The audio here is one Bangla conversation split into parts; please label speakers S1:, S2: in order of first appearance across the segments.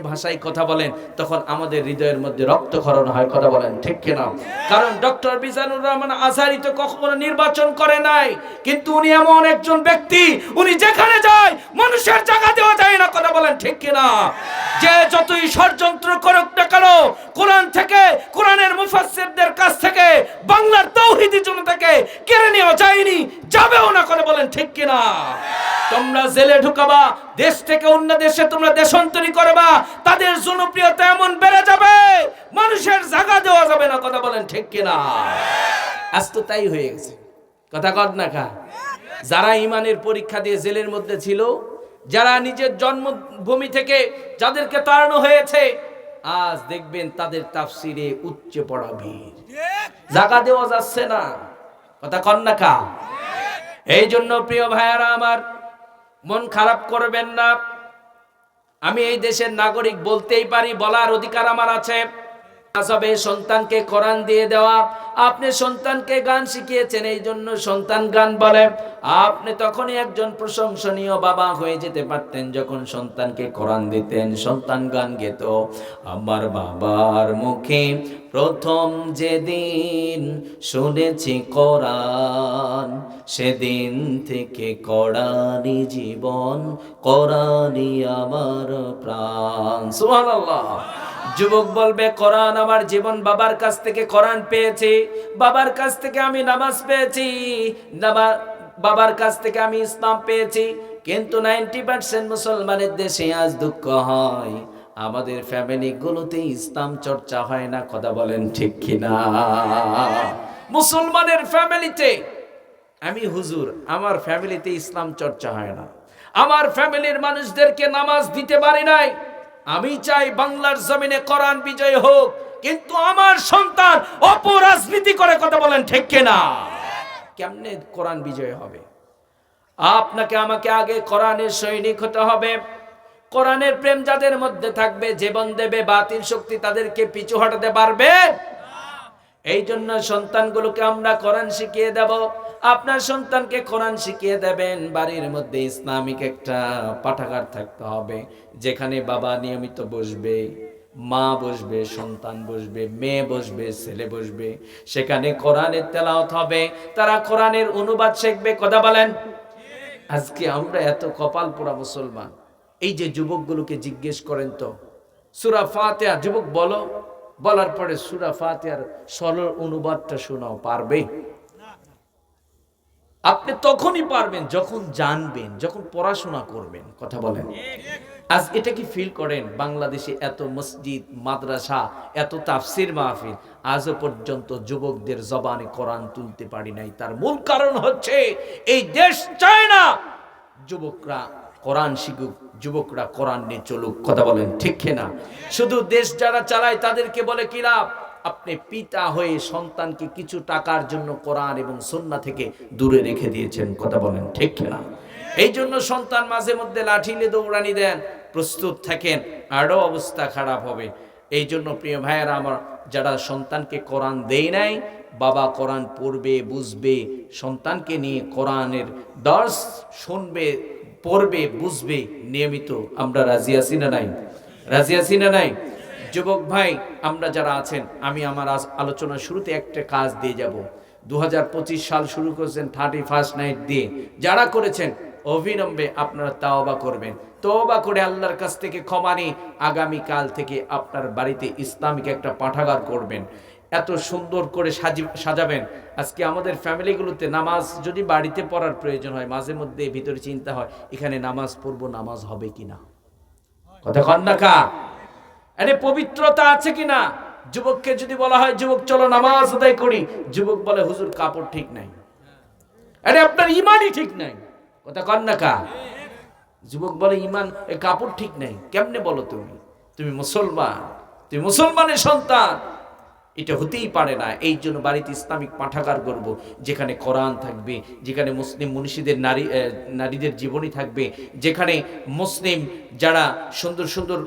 S1: ভাষায় কথা বলেন, তখন আমাদের হৃদয়ের মধ্যে রক্তক্ষরণ হয়, কথা বলেন, ঠিক কিনা? কারণ ডক্টর বিজানুর রহমান আজারি তো কখনো নির্বাচন করে নাই, কিন্তু উনি এমন একজন ব্যক্তি, উনি যেখানে যায়, মানুষের জায়গা দেওয়া যায় না, কথা বলেন, ঠিক কিনা? যে যতই ষড়যন্ত্র করুক না কেন, কোরআন থেকে, কোরআনের মুফাসসিরদের কাছ থেকে, বাংলার তৌহিদি জন থেকে কেড়ে নেওয়া যায়নি, যাবেও না করে বলেন, ঠিক কিনা? তোমরা জেলে ঢুকাবা দেশ থেকে অন্য দেশে তোমরা দেশান্তরী করবা, তাদের জনপ্রিয়তা এমন বেড়ে যাবে, মানুষের জায়গা দেওয়া যাবে না, কথা বলেন ঠিক কিনা? আজ তো তাই হয়ে গেছে। কথা কর না খা যারা ইমানের পরীক্ষা দিয়ে জেলের মধ্যে ছিল, যারা নিজের জন্মভূমি থেকে যাদেরকে তাড়ানো হয়েছে, আজ দেখবেন তাদের তাফসিরে উচ্চ পড়া ভিড়। জায়গা দেওয়া যাচ্ছে না। কথা না খা এই জন্য প্রিয় ভাইয়ারা আমার মন খারাপ করবেন না। আমি এই দেশের নাগরিক বলতেই পারি, বলার অধিকার আমার আছে। সন্তানকে কোরআন দিয়ে দেওয়া। আপনি সন্তানকে গান শিখিয়েছেন, এই জন্য সন্তান গান বলে। আপনি তখনই একজন প্রশংসনীয় বাবা হয়ে যেতে পারতেন যখন সন্তানকে কোরআন দিতেন, সন্তান গান গেত। আমার বাবার মুখে প্রথম যেদিন শুনেছি কোরআন সেদিন থেকে কোরআনই জীবন কোরআনই আমার প্রাণ। সুবহানাল্লাহ। যুবক বলবে, কোরআন আমার জীবন, বাবার কাছ থেকে কোরআন পেয়েছি, বাবার কাছ থেকে আমি নামাজ পেয়েছি বাবার কাছ থেকে আমি ইসলাম পেয়েছি, কিন্তু নাইনটি পার্সেন্ট মুসলমানের দেশে আজ দুঃখ হয়। আমাদের ফ্যামিলি গুলোতে ইসলাম চর্চা হয় না, কথা বলেন ঠিক কিনা? মুসলমানের ফ্যামিলিতে আমি হুজুর আমার ফ্যামিলিতে ইসলাম চর্চা হয় না। আমার ফ্যামিলির মানুষদেরকে নামাজ দিতে পারি নাই। আমি চাই বাংলার জমিনে কোরআন বিজয় হোক কিন্তু আমার সন্তান অপরাজনীতি করে কথা বলেন ঠিক না কেমনে কোরআন বিজয় হবে? আপনাকে আমাকে আগে কোরআনের সৈনিক হতে হবে। কোরআনের প্রেম যাদের মধ্যে থাকবে জীবন দেবে বাতিল শক্তি তাদেরকে পিছু হটাতে পারবে? এই জন্য সন্তানগুলোকে আমরা কোরআন শিখিয়ে দেব। আপনার সন্তানকে কোরআন শিখিয়ে দেবেন, বাড়ির মধ্যে ইসলামিক একটা পাঠাগার থাকতে হবে, যেখানে বাবা নিয়মিত বসবে, মা বসবে, সন্তান বসবে, মেয়ে বসবে, ছেলে বসবে। সেখানে কোরআনের তেলাওত হবে, তারা কোরআনের অনুবাদ শিখবে। কথা বলেন। আজকে আমরা এত কপাল পোড়া মুসলমান। এই যে যুবকগুলোকে জিজ্ঞেস করেন তো, সুরা ফাতেহা, যুবক বলো, বলার পরে সুরা ফাতেহার সরল অনুবাদটা শোনাও, পারবে? আপনি তখনই পারবেন যখন জানবেন, যখন পড়াশোনা করবেন, কথা বলেন। আজ এটা কি ফিল করেন? বাংলাদেশে এত মসজিদ, মাদ্রাসা, এত তাফসির মাহফিল, আজও পর্যন্ত যুবকদের জবানে কোরআন তুলতে পারি নাই। তার মূল কারণ হচ্ছে, এই দেশ চায় না যুবকরা কোরআন শিখুক, যুবকরা কোরআন নিয়ে চলুক, কথা বলেন, ঠিক না শুধু দেশ যারা চালায় তাদেরকে বলে কি লাভ? আপনি পিতা হয়ে সন্তানকে কিছু টাকার জন্য কোরআন এবং সন্না থেকে দূরে রেখে দিয়েছেন, কথা বলেন ঠিক না এই জন্য সন্তান মাঝে মধ্যে লাঠিলে দৌড়ানি দেন, প্রস্তুত থাকেন আরও অবস্থা খারাপ হবে। এই জন্য প্রিয় ভাইয়েরা আমার, যারা সন্তানকে কোরআন দেয় নাই, বাবা কোরআন পড়বে, বুঝবে, সন্তানকে নিয়ে কোরআনের দর্শ শুনবে, পড়বে, বুঝবে, নিয়মিত আমরা রাজি আছি না নাই? রাজি আছি না নাই? যুবক ভাই, আমরা যারা আছেন, আমি আমার আজ আলোচনার শুরুতে একটা কাজ দিয়ে যাব। দু সাল শুরু করেছেন থার্টি ফার্স্ট নাইট দিয়ে। যারা করেছেন, অবিলম্বে আপনারা তাওবা করবেন। তওবা করে আল্লাহর কাছ থেকে ক্ষমা নিয়ে আগামীকাল থেকে আপনার বাড়িতে ইসলামিক একটা পাঠাগার করবেন। এত সুন্দর করে সাজি, সাজাবেন। আজকে আমাদের ফ্যামিলিগুলোতে নামাজ যদি বাড়িতে পড়ার প্রয়োজন হয়, মাঝে মধ্যে ভিতরে চিন্তা হয়, এখানে নামাজ পড়ব, নামাজ হবে কিনা? কথা কন না কা? আরে পবিত্রতা আছে কিনা? যুবককে যদি বলা হয়, যুবক, চলো নামাজ আদায় করি। যুবক বলে, হুজুর, কাপড় ঠিক নাই। আরে আপনার ইমানই ঠিক নাই। কথা কন না কা? যুবক বলে, ইমান, এ কাপড় ঠিক নাই। কেমনে বলো তুমি? তুমি মুসলমান। তুমি মুসলমানের সন্তান। এটা হতেই পারে না। এই জন্য বাড়িতে ইসলামিক পাঠাগার করব যেখানে কোরআন থাকবে, যেখানে মুসলিম মনীষীদের নারী নারীদের জীবনী থাকবে, যেখানে মুসলিম যারা সুন্দর সুন্দর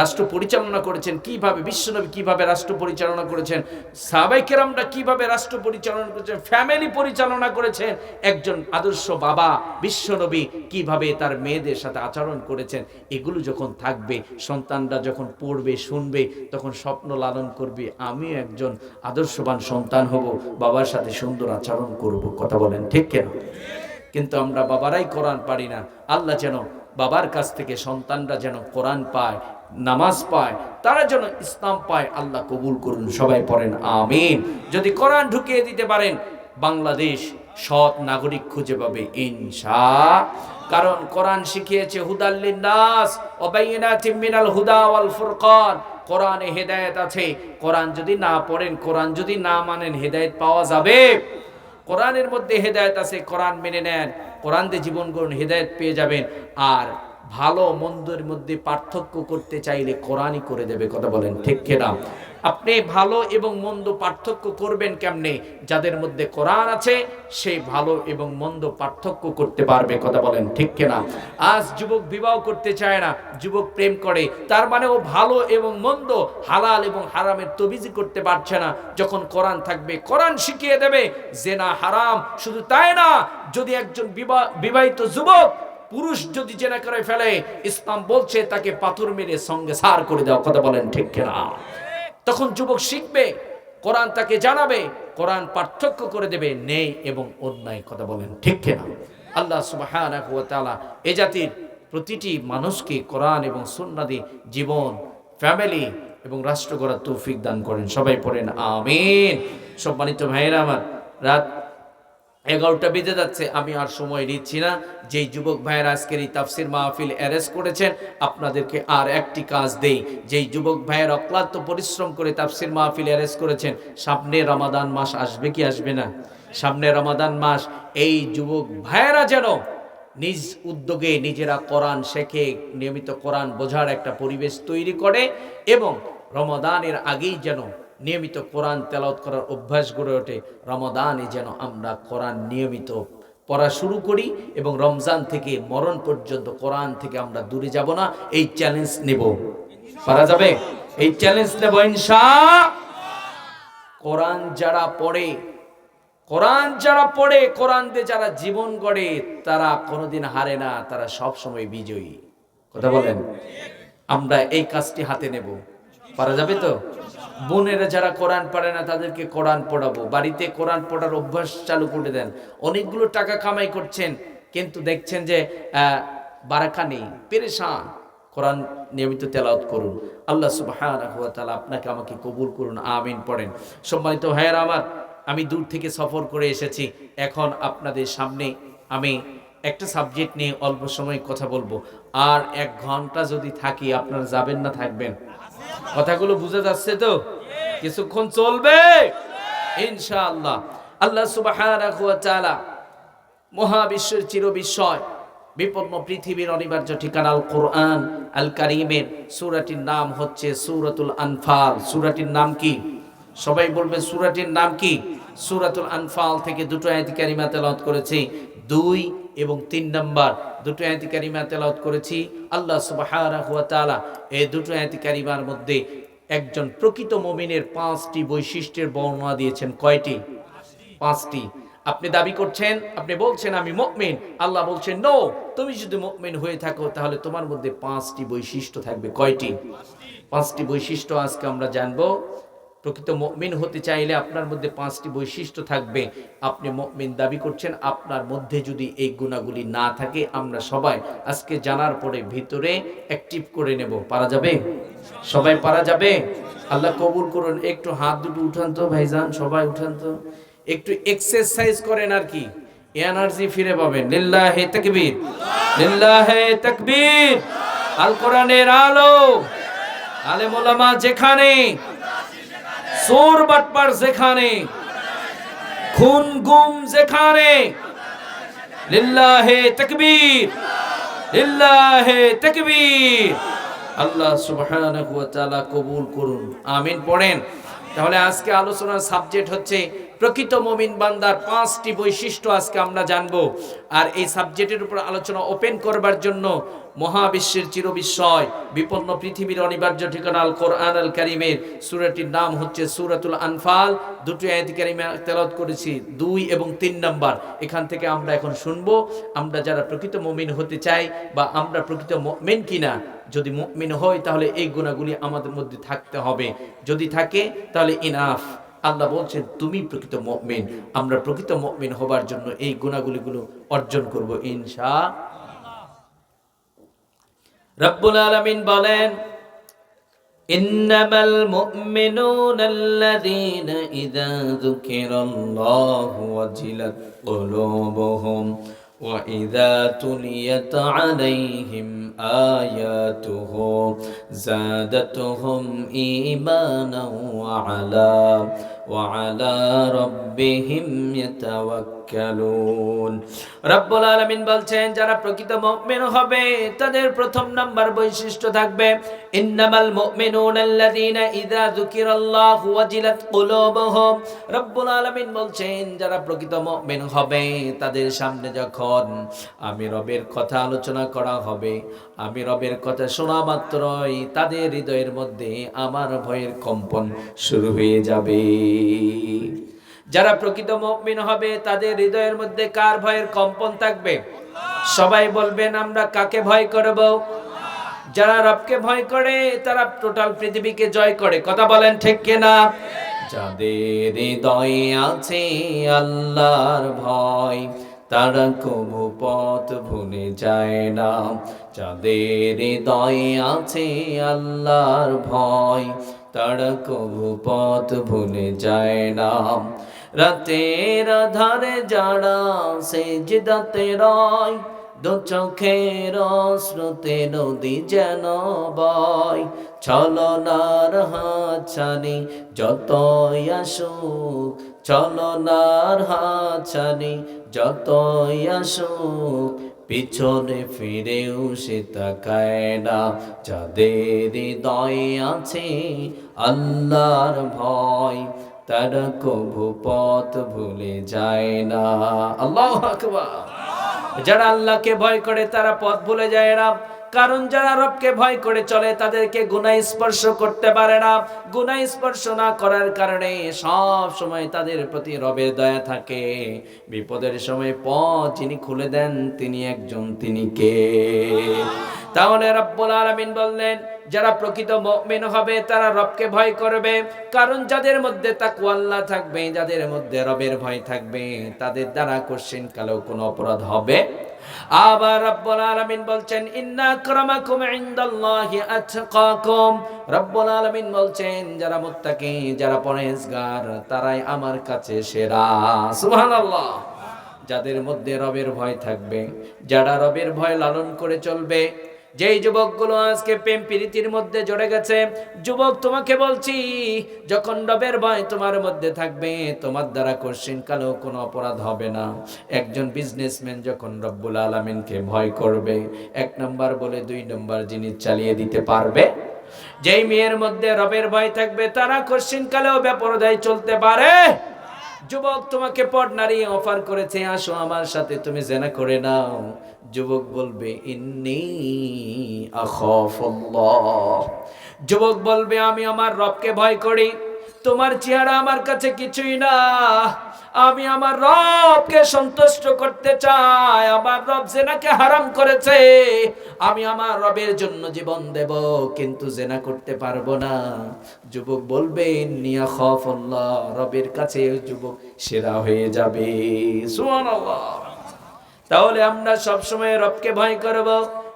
S1: রাষ্ট্র পরিচালনা করেছেন, কীভাবে বিশ্বনবী কীভাবে রাষ্ট্র পরিচালনা করেছেন সাহাবাই কেরামরা কীভাবে রাষ্ট্র পরিচালনা করেছেন ফ্যামিলি পরিচালনা করেছেন, একজন আদর্শ বাবা বিশ্বনবী কীভাবে তার মেয়েদের সাথে আচরণ করেছেন, এগুলো যখন থাকবে, সন্তানরা যখন পড়বে, শুনবে, তখন স্বপ্ন লালন করবে, আমিও একজন আদর্শবান সন্তান হব, বাবার সাথে সুন্দর আচরণ করব, কথা বলেন, ঠিক কেন? কিন্তু আমরা বাবারাই কোরআন পারি না। আল্লাহ যেন বাবার কাছ থেকে সন্তানরা যেন কোরআন পায়, নামাজ পায়, তারা যেন ইসলাম পায়, আল্লাহ কবুল করুন, সবাই পড়েন, আমিন। যদি কোরআন ঢুকিয়ে দিতে পারেন, বাংলাদেশ সৎ নাগরিক খুঁজে পাবে, ইনশা। কারণ কোরআন শিখিয়েছে হুদাল্লিন নাস ওবাইনাতিম মিনাল হুদা ওয়াল ফুরকান। কোরআনে হেদায়েত আছে। কোরআন যদি না পড়েন, কোরআন যদি না মানেন, হেদায়েত পাওয়া যাবে। কোরআনের মধ্যে হেদায়েত আছে, কোরআন মেনে নেন। কোরআন দিয়ে জীবন করুন হেদায়েত পেয়ে যাবেন। আর ভালো মন্দের মধ্যে পার্থক্য করতে চাইলে কোরআনই করে দেবে, কথা বলেন ঠিক কেনা? আপনি ভালো এবং মন্দ পার্থক্য করবেন কেমনে? যাদের মধ্যে কোরআন আছে সেই ভালো এবং মন্দ পার্থক্য করতে পারবে, কথা বলেন ঠিক কেনা? আজ যুবক বিবাহ করতে চায় না, যুবক প্রেম করে, তার মানে ও ভালো এবং মন্দ, হালাল এবং হারামের তবিজি করতে পারছে না। যখন কোরআন থাকবে, কোরআন শিখিয়ে দেবে, জেনা হারাম, শুধু তাই না, যদি একজন বিবাহ বিবাহিত যুবক, পুরুষ যদি জেনা করে ফেলে, ইসলাম বলছে তাকে পাথর মেরে সঙ্গে সার করে দেওয়া কথা বলেন ঠিক কিনা? তখন যুবক শিখবে, কোরআন তাকে জানাবে, কোরআন পার্থক্য করে দেবে, নেই এবং অন্যায় কথা বলেন, ঠিক কিনা? আল্লাহ সুবাহ এ জাতির প্রতিটি মানুষকে কোরআন এবং সন্ন্যাদি জীবন ফ্যামিলি এবং রাষ্ট্র গড়ার তৌফিক দান করেন। সবাই পড়েন, আমিন। সম্মানিত ভাইয়েরা আমার, রাত এগারোটা বেজে যাচ্ছে, আমি আর সময় নিচ্ছি না। যেই যুবক ভাইয়ের আজকের এই তাফসির মাহফিল অ্যারেস্ট করেছেন, আপনাদেরকে আর একটি কাজ দেই। যেই যুবক ভাইয়ের অক্লান্ত পরিশ্রম করে তাফসির মাহফিল অ্যারেস্ট করেছেন, সামনে রমাদান মাস আসবে কি আসবে না? সামনে রমাদান মাস, এই যুবক ভাইয়েরা যেন নিজ উদ্যোগে নিজেরা কোরআন শেখে, নিয়মিত কোরআন বোঝার একটা পরিবেশ তৈরি করে, এবং রমাদানের আগেই যেন নিয়মিত কোরআন তেলাওয়াত করার অভ্যাস গড়ে ওঠে। রমাদানে যেন আমরা কোরআন নিয়মিত পড়া শুরু করি এবং রমজান থেকে মরণ পর্যন্ত কোরআন থেকে আমরা দূরে যাব না, এই চ্যালেঞ্জ নেব। পারা যাবে? এই চ্যালেঞ্জ নেব ইনশা কোরআন যারা পড়ে, কোরআন যারা পড়ে, কোরআন দিয়ে যারা জীবন গড়ে, তারা কোনোদিন হারে না, তারা সব সময় বিজয়ী। কথা বলেন? আমরা এই কাজটি হাতে নেব। পারা যাবে তো? বোনেরা যারা কোরআন পড়ে না, তাদেরকে কোরআন পড়াবো। বাড়িতে কোরআন পড়ার অভ্যাস চালু করে দেন। অনেকগুলো টাকা কামাই করছেন, কিন্তু দেখছেন যে বারাকা নেই, পেরেশান। কোরআন নিয়মিত তেলাওয়াত করুন। আল্লাহ তাআলা আপনাকে আমাকে কবুল করুন, আমিন পড়েন। সম্মানিত ভাইয়েরা আমার, আমি দূর থেকে সফর করে এসেছি। এখন আপনাদের সামনে আমি একটা সাবজেক্ট নিয়ে অল্প সময় কথা বলব। আর এক ঘণ্টা যদি থাকি, আপনারা যাবেন না থাকবেন? কথাগুলো বুঝে যাচ্ছে তো? কিছুক্ষণ চলবে? ইনশাআল্লাহ। আল্লাহ তাআলা মহাবিশ্বের চিরবিস্ময়, বিপন্ন পৃথিবীর অনিবার্য ঠিকানা আল কোরআন আল কারিমের সূরাটির নাম হচ্ছে সুরাতুল আনফাল। সূরাটির নাম কি? সবাই বলবে সূরাটির নাম কি? সুরাতুল আনফাল থেকে দুটো আয়াত কারিমা তেলাওয়াত করেছি। দুই এবং তিন নাম্বার। দুটো আয়াত কারিমা তেলাওয়াত করেছি। আল্লাহ ওয়া এই দুটো আয়াত কারিমার মধ্যে একজন প্রকৃত মুমিনের পাঁচটি বৈশিষ্ট্যের বর্ণনা দিয়েছেন। কয়টি? পাঁচটি। আপনি দাবি করছেন, আপনি বলছেন আমি মুমিন। আল্লাহ বলছেন নো তুমি যদি মুমিন হয়ে থাকো, তাহলে তোমার মধ্যে পাঁচটি বৈশিষ্ট্য থাকবে। কয়টি? পাঁচটি বৈশিষ্ট্য আজকে আমরা জানব। প্রকৃত মুমিন হতে চাইলে আপনার মধ্যে পাঁচটি বৈশিষ্ট্য থাকবে। আপনি মুমিন দাবি করছেন, আপনার মধ্যে যদি এই গুণাগুলি না থাকে, আমরা সবাই আজকে জানার পরে ভিতরে অ্যাক্টিভ করে নেব। পারা যাবে? সবাই পারা যাবে? আল্লাহ কবুল করুন। একটু হাত দুটো উঠান তো ভাইজান, সবাই উঠান তো। একটু এক্সারসাইজ করেন আর কি। এনার্জি ফিরে পাবেন। লিল্লাহে তাকবীর। লিল্লাহে তাকবীর। আল কোরআনের আলো। আলেম ওলামা যেখানে সোর বাটপার যেখানে, খুন গুম যেখানে, লিল্লাহে তাকবীর লিল্লাহে তাকবীর। আল্লাহ সুবহানাহু ওয়া তাআলা কবুল করুন, আমিন পড়েন। তাহলে আজকে আলোচনার সাবজেক্ট হচ্ছে প্রকৃত মমিন বান্দার পাঁচটি বৈশিষ্ট্য আজকে আমরা জানব। আর এই সাবজেক্টের উপর আলোচনা ওপেন করবার জন্য মহাবিশ্বের চিরবিস্ময়, বিপন্ন পৃথিবীর অনিবার্য ঠিকানা আল কোরআন আল কারিমের সুরাটির নাম হচ্ছে সুরাতুল আনফাল। দুটো আয়াত কারিমে তেলাওয়াত করেছি, দুই এবং তিন নাম্বার। এখান থেকে আমরা এখন শুনব, আমরা যারা প্রকৃত মমিন হতে চাই বা আমরা প্রকৃত মমিন কিনা, যদি মুমিন হয় তাহলে এই গুণাগুলি আমাদের মধ্যে থাকতে হবে। যদি থাকে তাহলে ইনাফ আল্লাহ বলছেন তুমি প্রকৃত মুমিন আমরা প্রকৃত মুমিন হবার জন্য এই গুণাগুলিগুলো অর্জন করব ইনশা রব্বুল আলামিন বলেন إنما المؤمنون الذين إذا ذكر الله وجلت قلوبهم وإذا تليت عليهم آياته زادتهم إيمانا وعلى وعلى ربهم يتوكلون রব্বুল আলামিন বলছেন যারা প্রকৃত মুমিন হবে তাদের প্রথম নাম্বার বৈশিষ্ট্য থাকবে ইন্নামাল মুমিনুন আল্লাযীনা ইযা যুকিরাল্লাহু ওয়াজিলাত কুলুবুহুম রব্বুল আলামিন বলছেন যারা প্রকৃত মুমিন হবে তাদের সামনে যখন আমি রবের কথা আলোচনা করা হবে আমি রবের কথা শোনা মাত্রই তাদের হৃদয়ের মধ্যে আমার ভয়ের কম্পন শুরু হয়ে যাবে। যারা প্রকৃত মুমিন হবে, তাদের হৃদয়ের মধ্যে কার ভয়ের কম্পন থাকবে? সবাই বলবেন, আমরা কাকে ভয় করব? যারা রবকে ভয় করে, তারা টোটাল পৃথিবীকে জয় করে। কথা বলেন ঠিক কিনা? যাদের হৃদয়ে আছে আল্লাহর ভয়, তারা কোনো পথ ভুলে যায় না। যাদের হৃদয়ে আছে আল্লাহর ভয়, তারা কবু পথ ভুলে যায় না। রাতের ধারে যারা সে জিদাতে রয়, দু চোখের শ্রুতে নদী যেন বয়। ছলনার হাছানি যতই আসুক, ছলনার হাছানি যতই আসুক পিছনে ফিরেও সে তাকায় না। যাদের দয় আছে আল্লাহর ভয়, তার কবু পথ ভুলে যায় না। আল্লাহ আকবার। যারা আল্লাহকে ভয় করে, তারা পথ ভুলে যায় না। কারণ যারা রবকে ভয় করে চলে, তাদেরকে গুনাহ স্পর্শ করতে পারে না। গুনাহ স্পর্শ না করার কারণে সব সময় তাদের প্রতি রবের দয়া থাকে। বিপদের সময় পথ যিনি খুলে দেন, তিনি একজন, তিনি কে? তাহলে রব্বুল আলামিন বললেন, যারা প্রকৃত মুমিন হবে, তারা রবকে ভয় করবে। কারণ যাদের মধ্যে তাকওয়া আল্লাহ থাকবে, যাদের মধ্যে রবের ভয় থাকবে, তাদের দ্বারা কোশ্চিন কালেও কোনো অপরাধ হবে আবার রব্বুল আলামিন বলছেন ইনদাল্লাহি রব্বুল আলামিন বলছেন, যারা মুত্তাকি, যারা পরহেজগার, তারাই আমার কাছে সেরা। সুবহানাল্লাহ। যাদের মধ্যে রবের ভয় থাকবে, যারা রবের ভয় লালন করে চলবে যেই যুবকগুলো আজকে প্রেম প্রীতির মধ্যে জড়ে গেছে, যুবক তোমাকে বলছি, যখন রবের ভয় তোমার মধ্যে থাকবে, তোমার দ্বারা কোশ্চিন কালেও কোনো অপরাধ হবে না। একজন বিজনেসম্যান যখন রব্বুল আলমিনকে ভয় করবে, এক নম্বর বলে দুই নম্বর জিনিস চালিয়ে দিতে পারবে, যেই মেয়ের মধ্যে রবের ভয় থাকবে, তারা কোশ্চিন কালেও ব্যাপরদায় চলতে পারে। যুবক তোমাকে পট নারী অফার করেছে, আসো আমার সাথে, তুমি জেনা করে নাও। যুবক বলবে, ইন্নি আখাফুল্লাহ। যুবক বলবে, আমি আমার রবকে ভয় করি। তোমার চেহারা আমার কাছে কিছুই না। আমি আমার রবকে সন্তুষ্ট করতে চাই। আমার রব জেনাকে হারাম করেছে। আমি আমার রবের জন্য জীবন দেব, কিন্তু জেনা করতে পারব না। যুবক বলবে নিয়া খফ রবের কাছে যুবক সেরা হয়ে যাবে। সুবহানাল্লাহ। তাহলে আমরা সবসময় রবকে ভয় করব।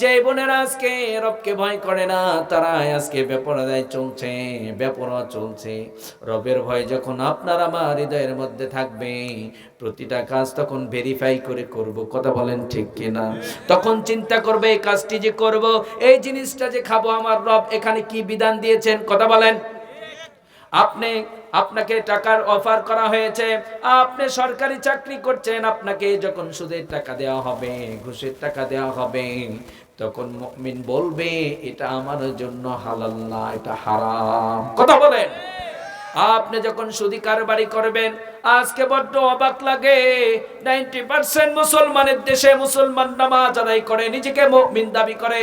S1: যে বোনেরা আজকে রবকে ভয় করে না তারা আজকে বেপরদায় চলছে বেপরা চলছে। রবের ভয় যখন আপনার আমার হৃদয়ের মধ্যে থাকবে, প্রতিটা কাজ তখন ভেরিফাই করে করব, কথা বলেন ঠিক কিনা? তখন চিন্তা করবে, এই কাজটি যে করব, এই জিনিসটা যে খাব আমার রব, এখানে কি বিধান দিয়েছেন? কথা বলেন। আপনি, আপনাকে টাকার অফার করা হয়েছে, আপনি সরকারি চাকরি করছেন, আপনাকে যখন সুদের টাকা দেওয়া হবে, ঘুষের টাকা দেওয়া হবে তখন মুমিন বলবে, এটা আমার জন্য হালাল না, এটা হারাম। কথা বলেন। আপনি যখন সুদি কারবারি করবেন, আজকে বড্ড অবাক লাগে। নাইনটি পার্সেন্ট মুসলমানের দেশে মুসলমান নামাজ আদায় করে, নিজেকে মুমিন দাবি করে।